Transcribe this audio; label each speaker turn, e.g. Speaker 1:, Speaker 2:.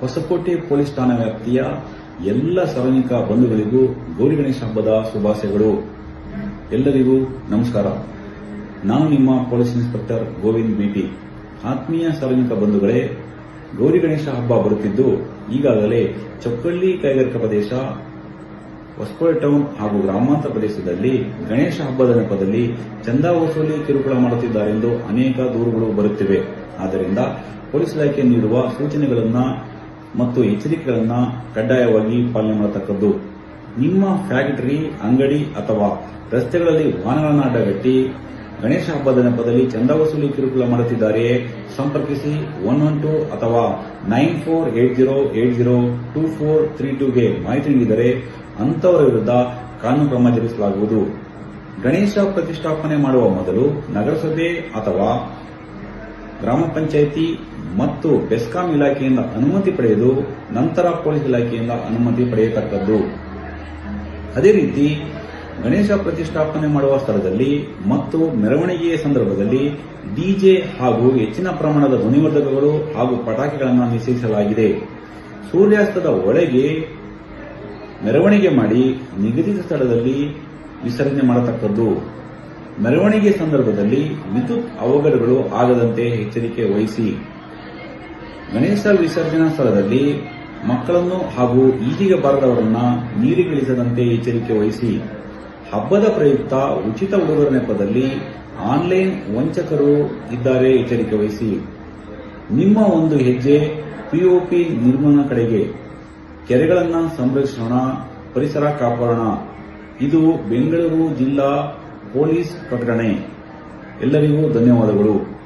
Speaker 1: Hosakote police ಠಾಣಾ ವ್ಯಾಪ್ತಿಯ ಎಲ್ಲ ಸಾರ್ವಜನಿಕ ಬಂಧುಗಳಿಗೂ ಗೌರಿ ಗಣೇಶ ಹಬ್ಬದ ಶುಭಾಶಯಗಳು. ಎಲ್ಲರಿಗೂ ನಮಸ್ಕಾರ. ನಾನು ನಿಮ್ಮ ಪೊಲೀಸ್ ಇನ್ಸ್ಪೆಕ್ಟರ್ ಗೋವಿಂದ್ ಬಿಟಿ ಆತ್ಮೀಯ ಸಾರ್ವಜನಿಕ ಬಂಧುಗಳೇ, ಗೌರಿ ಗಣೇಶ ಹಬ್ಬ ಬರುತ್ತಿದ್ದು, ಈಗಾಗಲೇ ಚೊಕ್ಕಳ್ಳಿ ಕೈಗಾರಿಕಾ ಪ್ರದೇಶ, ಹೊಸಕೋಟೆ ಟೌನ್ ಹಾಗೂ ಗ್ರಾಮಾಂತರ ಪ್ರದೇಶದಲ್ಲಿ ಗಣೇಶ ಹಬ್ಬದ ನೆಪದಲ್ಲಿ ಚಂದಾ ವಸೂಲಿ ಕಿರುಕುಳ ಮಾಡುತ್ತಿದ್ದಾರೆಂದು ಅನೇಕ ದೂರುಗಳು ಬರುತ್ತಿವೆ. ಆದ್ದರಿಂದ ಪೊಲೀಸ್ ಇಲಾಖೆ ನೀಡುವ ಸೂಚನೆಗಳನ್ನು ಮತ್ತು ಎಚ್ಚರಿಕೆಗಳನ್ನು ಕಡ್ಡಾಯವಾಗಿ ಪಾಲನೆ ಮಾಡತಕ್ಕದ್ದು. ನಿಮ್ಮ ಫ್ಯಾಕ್ಟರಿ, ಅಂಗಡಿ ಅಥವಾ ರಸ್ತೆಗಳಲ್ಲಿ ವಾಹನಗಳನ್ನು ಅಡ್ಡಗಟ್ಟಿ ಗಣೇಶ ಹಬ್ಬದ ನೆಪದಲ್ಲಿ ಚಂದ ವಸೂಲಿ ಕಿರುಕುಳ ಮಾಡುತ್ತಿದ್ದಾರೆಯೇ ಸಂಪರ್ಕಿಸಿ ಒನ್ ಒನ್ ಟು ಅಥವಾ nine four eight zero eight zero two four three ಟೂಗೆ ಮಾಹಿತಿ ನೀಡಿದರೆ ಅಂತವರ ವಿರುದ್ಧ ಕಾನೂನು ಕ್ರಮ ಜರುಗಿಸಲಾಗುವುದು. ಗಣೇಶ ಪ್ರತಿಷ್ಠಾಪನೆ ಮಾಡುವ ಮೊದಲು ನಗರಸಭೆ ಅಥವಾ ಗ್ರಾಮ ಪಂಚಾಯಿತಿ ಮತ್ತು ಬೆಸ್ಕಾಂ ಇಲಾಖೆಯಿಂದ ಅನುಮತಿ ಪಡೆದು ನಂತರ ಪೊಲೀಸ್ ಇಲಾಖೆಯಿಂದ ಅನುಮತಿ ಪಡೆಯತಕ್ಕದ್ದು. ಅದೇ ರೀತಿ ಗಣೇಶ ಪ್ರತಿಷ್ಠಾಪನೆ ಮಾಡುವ ಸ್ಥಳದಲ್ಲಿ ಮತ್ತು ಮೆರವಣಿಗೆಯ ಸಂದರ್ಭದಲ್ಲಿ ಡಿಜೆ ಹಾಗೂ ಹೆಚ್ಚಿನ ಪ್ರಮಾಣದ ಧ್ವನಿವರ್ಧಕಗಳು ಹಾಗೂ ಪಟಾಕಿಗಳನ್ನು ನಿಷೇಧಿಸಲಾಗಿದೆ. ಸೂರ್ಯಾಸ್ತದ ಒಳಗೆ ಮೆರವಣಿಗೆ ಮಾಡಿ ನಿಗದಿತ ಸ್ಥಳದಲ್ಲಿ ವಿಸರ್ಜನೆ ಮಾಡತಕ್ಕದ್ದು. ಮೆರವಣಿಗೆ ಸಂದರ್ಭದಲ್ಲಿ ವಿದ್ಯುತ್ ಅವಘಡಗಳು ಆಗದಂತೆ ಎಚ್ಚರಿಕೆ ವಹಿಸಿ. ಗಣೇಶ ವಿಸರ್ಜನಾ ಸ್ಥಳದಲ್ಲಿ ಮಕ್ಕಳನ್ನು ಹಾಗೂ ಈಜಿಗೆ ಬಾರದವರನ್ನ ನೀರಿಗಿಳಿಸದಂತೆ ಎಚ್ಚರಿಕೆ ವಹಿಸಿ. ಹಬ್ಬದ ಪ್ರಯುಕ್ತ ಉಚಿತ ಉಡುಗೊರೆ ನೆಪದಲ್ಲಿ ಆನ್ಲೈನ್ ವಂಚಕರು ಇದ್ದಾರೆ ಎಚ್ಚರಿಕೆ ವಹಿಸಿ. ನಿಮ್ಮ ಒಂದು ಹೆಜ್ಜೆ ಪಿಒಪಿ ನಿರ್ಮಾಣ ಕಡೆಗೆ. ಕೆರೆಗಳನ್ನು ಸಂರಕ್ಷಿಸೋಣ ಪರಿಸರ ಕಾಪಾಡೋಣ. ಇದು ಬೆಂಗಳೂರು ಜಿಲ್ಲಾ ಪೊಲೀಸ್ ಪ್ರಕಟಣೆ. ಎಲ್ಲರಿಗೂ ಧನ್ಯವಾದಗಳು.